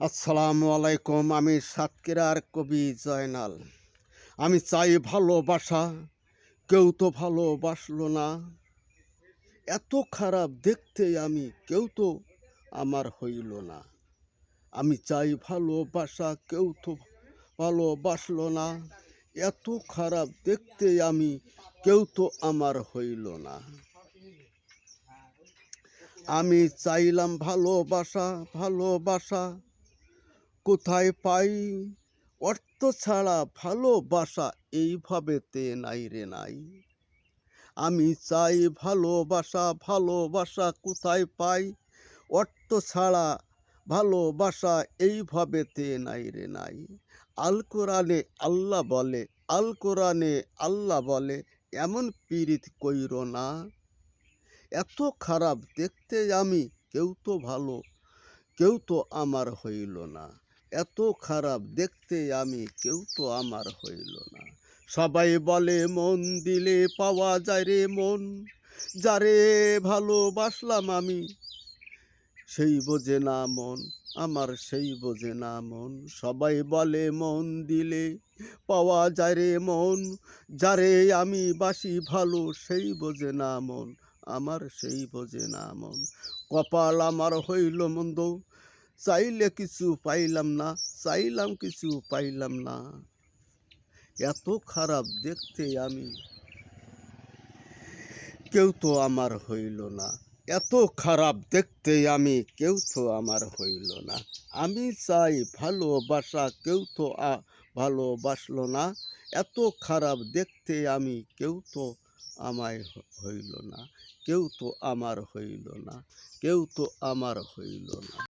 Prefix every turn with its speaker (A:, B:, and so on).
A: আসসালামু আলাইকুম, আমি সাতক্ষীরার কবি জয়নাল। আমি চাই ভালোবাসা, কেউ তো ভালোবাসলো না। এত খারাপ দেখতে আমি, কেউ তো আমার হইল না। আমি চাই ভালোবাসা, কেউ তো ভালোবাসলো না। এত খারাপ দেখতে আমি, কেউ তো আমার হইল না। আমি চাইলাম ভালোবাসা ভালোবাসা। কোথায় পাই? অর্থ ছাড়া ভালোবাসা এইভাবেতে নাই রে নাই। আমি চাই ভালোবাসা ভালোবাসা কোথায় পাই? অর্থ ছাড়া ভালোবাসা এইভাবেতে নাই রে নাই। আল কোরআনে আল্লাহ বলে, আল কোরআনে আল্লাহ বলে, এমন পীড়িত কইর না। এত খারাপ দেখতে আমি, কেউ তো ভালো, কেউ তো আমার হইল না। এত খারাপ দেখতে আমি, কেউ তো আমার হইল না। সবাই বলে, মন দিলে পাওয়া যায় রে মন, যারে ভালোবাসলাম আমি, সেই বোঝে না মন, আমার সেই বোঝে না মন। সবাই বলে, মন দিলে পাওয়া যায় রে মন, যারে আমি বাসি ভালো, সেই বোঝে না মন, আমার সেই বোঝে না মন। কপাল আমার হইল মন্দ চাইলে কিছু পাইলাম না চাইলাম কিছু পাইলাম না। এত খারাপ দেখতে আমি। কেউ তো আমার হইল না। এত খারাপ দেখতে আমি, কেউ তো আমার হইল না। আমি চাই ভালোবাসা, কেউ তো ভালোবাসলো না। এত খারাপ দেখতে আমি, কেউ তো আমায় হইল না। কেউ তো আমার হইল না। কেউ তো আমার হইল না।